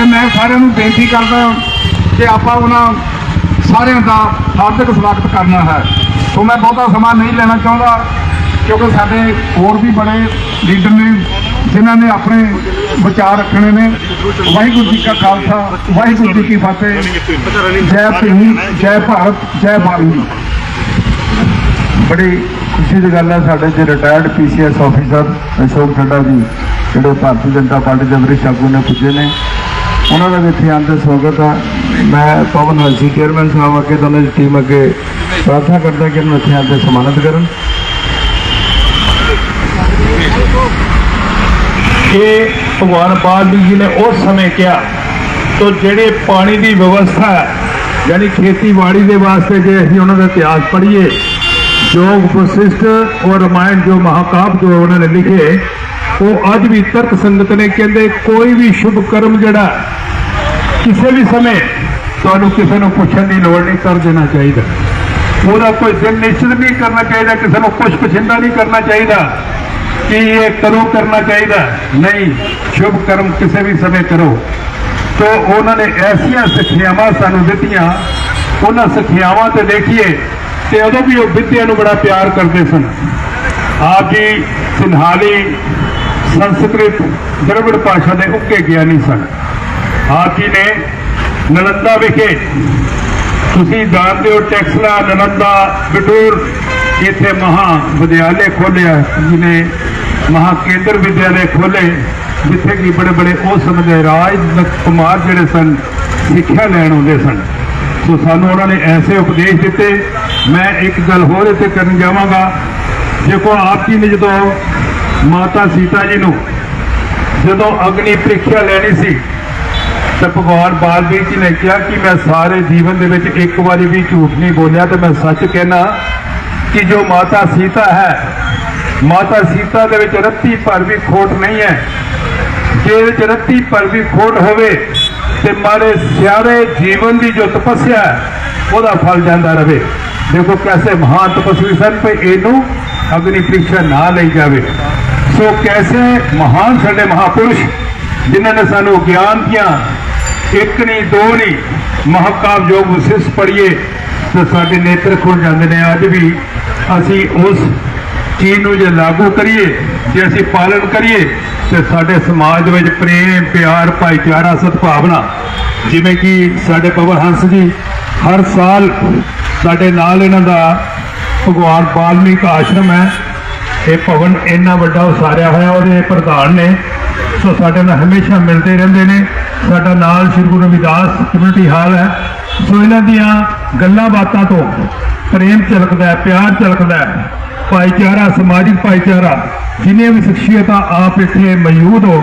ਤੇ ਮੈਂ ਸਾਰਿਆਂ ਨੂੰ ਬੇਨਤੀ ਕਰਦਾ ਕਿ ਆਪਾਂ ਉਹਨਾਂ ਸਾਰਿਆਂ ਦਾ ਹਾਰਦਿਕ ਸਵਾਗਤ ਕਰਨਾ ਹੈ। ਸੋ ਮੈਂ ਬਹੁਤਾ ਸਮਾਂ ਨਹੀਂ ਲੈਣਾ ਚਾਹੁੰਦਾ, ਕਿਉਂਕਿ ਸਾਡੇ ਹੋਰ ਵੀ ਬੜੇ ਲੀਡਰ ਨੇ, ਜਿਨ੍ਹਾਂ ਨੇ ਆਪਣੇ ਵਿਚਾਰ ਰੱਖਣੇ ਨੇ। ਵਾਹਿਗੁਰੂ ਜੀ ਕਾ ਖਾਲਸਾ, ਵਾਹਿਗੁਰੂ ਜੀ ਕੀ ਫਤਿਹ। ਜੈ ਭੀਮ, ਜੈ ਭਾਰਤ ਜੈ ਭਾਰਤ। ਬੜੀ ਖੁਸ਼ੀ ਦੀ ਗੱਲ ਹੈ ਸਾਡੇ ਚ retired PCS officer Ashok Thadda ji, ਜਿਹੜੇ ਭਾਰਤੀ ਜਨਤਾ ਪਾਰਟੀ ਦੇ ਵਰਿਸ਼ਠ ਆਗੂ ਨੇ ਪੁੱਜੇ ਨੇ। ਉਹਨਾਂ ਦਾ ਵੀ ਇੱਥੇ ਆਉਣ ਦਾ ਸਵਾਗਤ ਹੈ ਮੈਂ ਪਵਨ ਹਲਸੀ ਚੇਅਰਮੈਨ ਸਾਹਿਬ ਅੱਗੇ ਦੋਨਾਂ ਦੀ ਟੀਮ ਅੱਗੇ ਪ੍ਰਾਰਥਨਾ ਕਰਦਾ ਕਿ ਇਹਨੂੰ ਇੱਥੇ ਆਉਣ ਤੇ ਸਨਮਾਨਿਤ ਕਰਨ ਇਹ ਭਗਵਾਨ ਪਾਲਜੀ ਜੀ ਨੇ ਉਸ ਸਮੇਂ ਕਿਹਾ ਤੋ ਜਿਹੜੇ ਪਾਣੀ ਦੀ ਵਿਵਸਥਾ ਹੈ ਯਾਨੀ ਖੇਤੀਬਾੜੀ ਦੇ ਵਾਸਤੇ ਜੇ ਅਸੀਂ ਉਹਨਾਂ ਦਾ ਇਤਿਹਾਸ ਪੜ੍ਹੀਏ ਜੋਗ ਵਸਿਸ਼ਠ ਔਰ ਰਾਮਾਇਣ ਜੋ ਮਹਾਕਾਵ ਜੋ ਉਹਨਾਂ ਨੇ ਲਿਖੇ ਉਹ ਅੱਜ ਵੀ ਤਰਕ ਸੰਗਤ ਨੇ ਕਹਿੰਦੇ ਕੋਈ ਵੀ ਸ਼ੁਭ ਕਰਮ ਜਿਹੜਾ ਕਿਸੇ ਵੀ ਸਮੇਂ ਤੁਹਾਨੂੰ ਕਿਸੇ ਨੂੰ ਪੁੱਛਣ ਦੀ ਲੋੜ ਨਹੀਂ, ਕਰ ਦੇਣਾ ਚਾਹੀਦਾ। ਉਹਦਾ ਕੋਈ ਦਿਨ ਨਿਸ਼ਚਿਤ ਨਹੀਂ ਕਰਨਾ ਚਾਹੀਦਾ, ਕਿਸੇ ਨੂੰ ਪੁੱਛ ਪਛਿੰਦਾ ਨਹੀਂ ਕਰਨਾ ਚਾਹੀਦਾ ਕਿ ਇਹ ਕਰੋ, ਕਰਨਾ ਚਾਹੀਦਾ। ਨਹੀਂ, ਸ਼ੁਭ ਕਰਮ ਕਿਸੇ ਵੀ ਸਮੇਂ ਕਰੋ। ਤੋ ਉਹਨਾਂ ਨੇ ਐਸੀਆਂ ਸਿੱਖਿਆਵਾਂ ਸਾਨੂੰ ਦਿੱਤੀਆਂ, ਉਹਨਾਂ ਸਿੱਖਿਆਵਾਂ ਤੇ ਦੇਖੀਏ ਤੇ ਉਦੋਂ ਵੀ ਉਹ ਵਿਦਿਆ ਨੂੰ ਬੜਾ ਪਿਆਰ ਕਰਦੇ ਸਨ। ਆਪ ਜੀ ਸਿੰਹਾਲੀ ਸੰਸਕ੍ਰਿਤ ਦਰਵੜ ਭਾਸ਼ਾ ਦੇ ਉੱਕੇ ਗਿਆਨੀ ਸਨ। ਆਪ ਜੀ ਨੇ ਨਲੰਦਾ ਵਿਖੇ ਤੁਸੀਂ ਜਾਣਦੇ ਹੋ ਟੈਕਸਲਾ, ਨਲੰਦਾ, ਬਿਟੂਰ, ਇੱਥੇ ਮਹਾ ਵਿਦਿਆਲੇ ਖੋਲਿਆ ਜਿਹਨੇ ਮਹਾ ਕੇਂਦਰ ਵਿਦਿਆਲੇ ਖੋਲੇ ਜਿੱਥੇ ਕਿ ਬੜੇ ਬੜੇ ਉਹ ਸਮੇਂ ਰਾਜ ਕੁਮਾਰ ਜਿਹੜੇ ਸਨ, ਸਿੱਖਿਆ ਲੈਣ ਆਉਂਦੇ ਸਨ। ਸੋ ਸਾਨੂੰ ਉਹਨਾਂ ਨੇ ਐਸੇ ਉਪਦੇਸ਼ ਦਿੱਤੇ, ਮੈਂ ਇੱਕ ਗੱਲ ਹੋਰ ਇੱਥੇ ਕਰਨ ਜਾਵਾਂਗਾ। ਦੇਖੋ, ਆਪ ਜੀ ਨੇ ਜਦੋਂ ਮਾਤਾ ਸੀਤਾ ਜੀ ਨੂੰ ਜਦੋਂ ਅਗਨੀ ਪ੍ਰੀਖਿਆ ਲੈਣੀ ਸੀ ਤਾਂ ਭਗਵਾਨ ਬਾਲਮੀਕ ਜੀ ਨੇ ਕਿਹਾ ਕਿ ਮੈਂ ਸਾਰੇ ਜੀਵਨ ਦੇ ਵਿੱਚ ਇੱਕ ਵਾਰੀ ਵੀ ਝੂਠ ਨਹੀਂ ਬੋਲਿਆ ਤੇ ਮੈਂ ਸੱਚ ਕਹਿਣਾ ਕਿ ਜੋ ਮਾਤਾ ਸੀਤਾ ਹੈ, ਮਾਤਾ ਸੀਤਾ ਦੇ ਵਿੱਚ ਰੱਤੀ ਭਰ ਵੀ ਖੋਟ ਨਹੀਂ ਹੈ। ਜੇ ਇਹਦੇ ਵਿੱਚ ਰੱਤੀ ਭਰ ਵੀ ਖੋਟ ਹੋਵੇ ਤੇ ਮਾਰੇ ਸਿਆਰੇ ਜੀਵਨ ਦੀ ਜੋ ਤਪੱਸਿਆ ਉਹਦਾ ਫਲ ਜਾਂਦਾ ਰਵੇ ਦੇਖੋ ਕੈਸੇ ਮਹਾਨ ਤਪਸਵੀ ਸਨ ਪਈ ਇਹਨੂੰ ਅਗਨੀ ਪ੍ਰੀਖਿਆ ਨਾ ਲਈ ਜਾਵੇ। ਸੋ ਕੈਸੇ ਮਹਾਨ ਸਾਡੇ ਮਹਾਪੁਰਸ਼ ਜਿਨ੍ਹਾਂ ਨੇ ਸਾਨੂੰ ਗਿਆਨ ਦੀਆਂ ਇੱਕ ਨਹੀਂ ਦੋ ਨਹੀਂ ਮਹਾਕਾਵ ਜੋਗ ਵਿਸ਼ੇਸ਼ ਪੜ੍ਹੀਏ ਤਾਂ ਸਾਡੇ ਨੇਤਰ ਖੁੱਲ ਜਾਂਦੇ ਨੇ। ਅੱਜ ਵੀ ਅਸੀਂ ਉਸ ਚੀਜ਼ ਨੂੰ ਜੇ ਲਾਗੂ ਕਰੀਏ, ਜੇ ਅਸੀਂ ਪਾਲਣ ਕਰੀਏ, ਤੇ ਸਾਡੇ ਸਮਾਜ ਵਿੱਚ ਪ੍ਰੇਮ, ਪਿਆਰ, ਭਾਈਚਾਰਾ, ਸਦਭਾਵਨਾ, ਜਿਵੇਂ ਕਿ ਸਾਡੇ ਪਵਨ ਹੰਸ ਜੀ ਹਰ ਸਾਲ ਸਾਡੇ ਨਾਲ ਇਹਨਾਂ ਦਾ ਭਗਵਾਨ ਬਾਲਮੀਕ ਆਸ਼ਰਮ ਹੈ। ਇਹ ਭਵਨ ਇੰਨਾ ਵੱਡਾ ਉਸਾਰਿਆ ਹੋਇਆ, ਉਹਦੇ ਪ੍ਰਧਾਨ ਨੇ। ਸੋ ਸਾਡੇ ਨਾਲ ਹਮੇਸ਼ਾ ਮਿਲਦੇ ਰਹਿੰਦੇ ਨੇ। ਸਾਡਾ ਨਾਲ ਸ਼੍ਰੀ ਗੁਰੂ ਰਵਿਦਾਸ ਕਮਿਊਨਿਟੀ ਹਾਲ ਹੈ। ਸੋ ਇਹਨਾਂ ਦੀਆਂ ਗੱਲਾਂ ਬਾਤਾਂ ਤੋਂ ਪ੍ਰੇਮ ਝਲਕਦਾ ਪਿਆਰ ਝਲਕਦਾ ਭਾਈਚਾਰਾ, ਸਮਾਜਿਕ ਭਾਈਚਾਰਾ ਜਿੰਨੀਆਂ ਵੀ ਸ਼ਖਸੀਅਤਾਂ ਆਪ ਇੱਥੇ ਮੌਜੂਦ ਹੋ।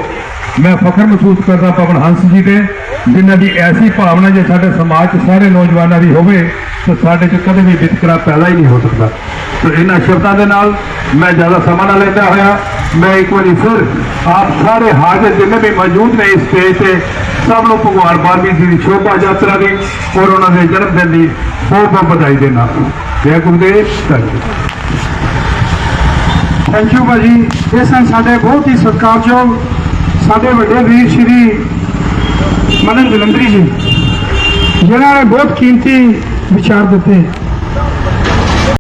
ਮੈਂ ਫਖਰ ਮਹਿਸੂਸ ਕਰਦਾ ਪਵਨ ਹੰਸ ਜੀ ਤੇ, ਜਿਨ੍ਹਾਂ ਦੀ ਐਸੀ ਭਾਵਨਾ ਜੇ ਸਾਡੇ ਸਮਾਜ 'ਚ ਸਾਰੇ ਨੌਜਵਾਨਾਂ ਦੀ ਹੋਵੇ ਤਾਂ ਸਾਡੇ 'ਚ ਕਦੇ ਵੀ ਵਿਤਕਰਾ ਪੈਦਾ ਹੀ ਨਹੀਂ ਹੋ ਸਕਦਾ। ਸੋ ਇਹਨਾਂ ਸ਼ਬਦਾਂ ਦੇ ਨਾਲ ਮੈਂ ਜ਼ਿਆਦਾ ਸਮਾਂ ਨਾ ਲੈਂਦਾ ਹੋਇਆ। ਮੈਂ ਇੱਕ ਵਾਰੀ ਫਿਰ ਆਪ ਸਾਰੇ ਹਾਜ਼ਰ ਜਿੰਨੇ ਵੀ ਮੌਜੂਦ ਨੇ ਇਸ ਸਟੇਜ ਤੇ, ਸਭ ਨੂੰ ਭਗਵਾਨ ਬਾਲਮੀਕ ਜੀ ਦੀ ਸ਼ੋਭਾ ਯਾਤਰਾ ਦੀ ਔਰ ਉਹਨਾਂ ਦੇ ਜਨਮ ਦਿਨ ਦੀ ਬਹੁਤ ਬਹੁਤ ਵਧਾਈ ਦੇਣਾ। ਜੈ ਗੁਰਦੇਵ, ਧੰਨਵਾਦ। ਥੈਂਕ ਯੂ ਭਾਜੀ। ਇਹ ਸਨ ਸਾਡੇ ਬਹੁਤ ਹੀ ਸਤਿਕਾਰਯੋਗ, ਸਾਡੇ ਵੱਡੇ ਵੀਰ ਸ਼੍ਰੀ ਮਨਨ ਜਲੰਧਰੀ ਜੀ, ਜਿਨ੍ਹਾਂ ਨੇ ਬਹੁਤ ਕੀਮਤੀ ਵਿਚਾਰ ਦਿੱਤੇ